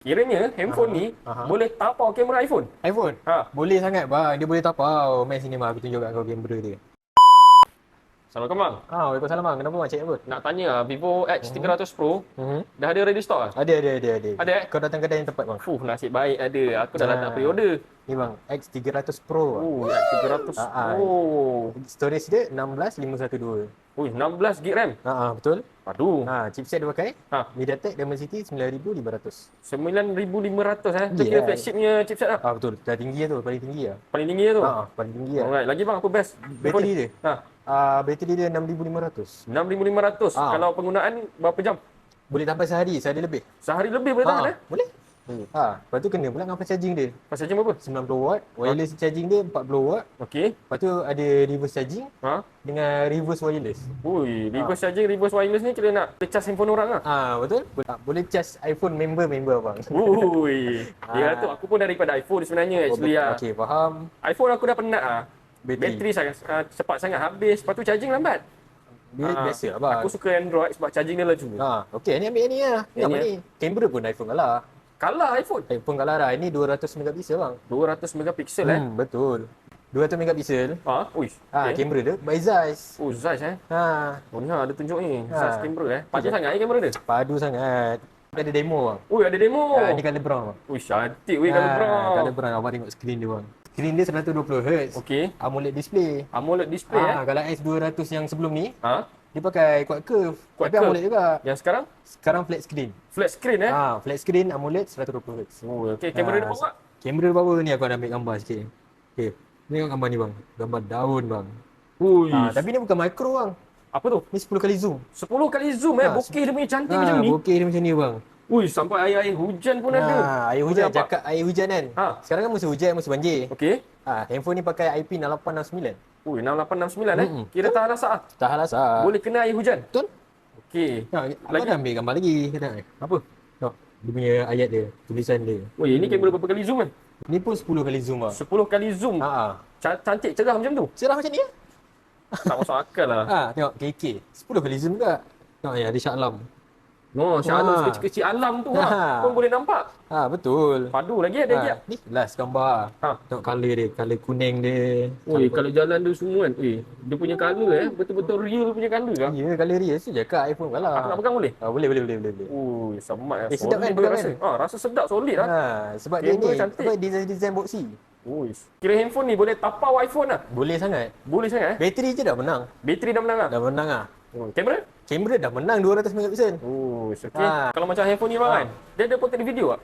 Kiranya handphone ni aha. boleh tapau kamera iPhone. iPhone? Ha. Boleh sangat bang. Dia boleh tapau. Main sini mah aku tunjuk kat kau kamera dia. Assalamualaikum bang. Ah, Waalaikumsalam bang. Kenapa bang cakap apa? Nak tanya ah, Vivo X300 Pro Mhm. dah ada ready stock ah? Ada, ada, ada, ada. Ada, eh? Kau datang kedai yang tepat bang. Fuh, nasib baik ada. Aku dah Ah. nak pre-order. Ni bang, X300 Pro. bang. Oh, X300. Ah, ah. Oh. Storage dia 16512. Ui, 16 GB RAM. Ha ah, betul. Aduh. Ha, chipset dia pakai Ha, MediaTek Dimensity 9500. 9500 eh. Itu kira Yeah. flagshipnya chipset lah. Ah betul. Dah tinggi lah tu, paling tinggi lah. Paling tinggi tu. Ha, ah, paling tinggi lah. Alright, lagi bang apa best? Bateri dia. Ha, Ah, bateri dia 6500. 6500. Ah. Kalau penggunaan berapa jam? Boleh sampai sehari, sehari lebih. Sehari lebih boleh tahan eh? Boleh. Hmm. Ha, lepas tu kena pula dengan fast charging dia. Pasal jam berapa? 90 watt, wireless charging dia 40 watt. Okey. Lepas tu ada reverse charging Ha? dengan reverse wireless. Ui, reverse charging, reverse wireless ni kira nak charge handphone orang lah. Ah betul? Ah, boleh charge iPhone member-member abang. Ui, ya Ah. tu aku pun daripada iPhone sebenarnya actually lah. Okey, faham. iPhone aku dah penat ah. Bateri. Bateri sangat uh, cepat sangat habis, lepas tu charging lambat. Dia Ah, biasa abang. Aku suka Android sebab charging dia laju. Ha, okey ni ambil yang ni lah. Ni apa ni, ni? Kamera pun iPhone kalah. Kalah iPhone. iPhone kalah dah. Ini 200 megapiksel bang. 200 megapiksel eh. Hmm, betul. 200 megapiksel. Ha, ui. Ha, okay. kamera dia by Zeiss. Oh, Zeiss eh. Ha, Oh, ni ha, ada tunjuk ni. Ha. Zeiss kamera eh. Padu Okey. sangat eh kamera dia. padu sangat. Dia ada demo bang. Ui, ada demo. Ha, ni color brown bang. Ui, cantik weh kalau brown. Color brown. Abang tengok skrin dia bang. Skrin dia 120Hz. Okey. AMOLED display. AMOLED display eh. Ha, kalau S200 yang sebelum ni, Ha? dia pakai quad curve. Quad Tapi curve. AMOLED juga. Yang sekarang Sekarang flat screen. flat screen eh. Ha, flat screen AMOLED 120Hz. Oh, okey. Kamera dia Ah, bawa. Kamera dia bawa ni aku nak ambil gambar sikit. Okey. Tengok gambar ni bang. Gambar daun bang. Ui. Ha, tapi ni bukan micro bang. Apa tu? Ni 10 kali zoom. 10 kali zoom eh. Ha, Bokeh dia punya cantik Ha, macam ni. bokeh dia macam ni bang. Ui, sampai air-air hujan pun ada. Ha, air hujan, Boleh nampak? cakap air hujan kan. Ha. Sekarang kan musim hujan, musim banjir. Okey. Ha, handphone ni pakai IP6869. Ui, 6869 eh. Mm-mm. Kira tahan rasa ah. Tahan sah. Boleh kena air hujan. Betul? Okey. Ha, Lagi? dah ambil gambar lagi. Kata, Apa? Tengok, dia punya ayat dia, tulisan dia. Ui, ini kamera berapa kali zoom kan? Ni pun 10 kali zoom lah. 10 kali zoom. Ha, ha. Ca- Cantik cerah macam tu. Cerah macam ni ya? Tak masuk akal lah. Ha, tengok KK. 10 kali zoom juga. Tengok ya, ada Shah Alam. No, Shah Alam kecil-kecil alam tu Ha. lah. Pun boleh nampak. Ha, betul. Padu lagi ada. Ha, ni last gambar. Ha. Tengok colour dia, colour kuning dia. Ui, kalau jalan tu semua kan. Ui, dia punya colour eh. Betul-betul real punya colour lah. Ya, colour real tu je kat iPhone kalah. Aku nak pegang boleh? Ha, boleh, boleh, boleh, boleh. boleh. Ui, semat Eh, sedap kan rasa. kan? Ha, rasa sedap solid lah. Ha, sebab dia ni, cantik. apa design-design boxy. Ui, kira handphone ni boleh tapau iPhone lah. Boleh sangat. Boleh sangat eh. Bateri je dah menang. Bateri dah menang lah. Dah menang ah. Oh, kamera? Kamera dah menang 200 megapiksel. Oh, okay. Ha. Kalau macam handphone ni bang Ha. kan, dia ada potret video tak?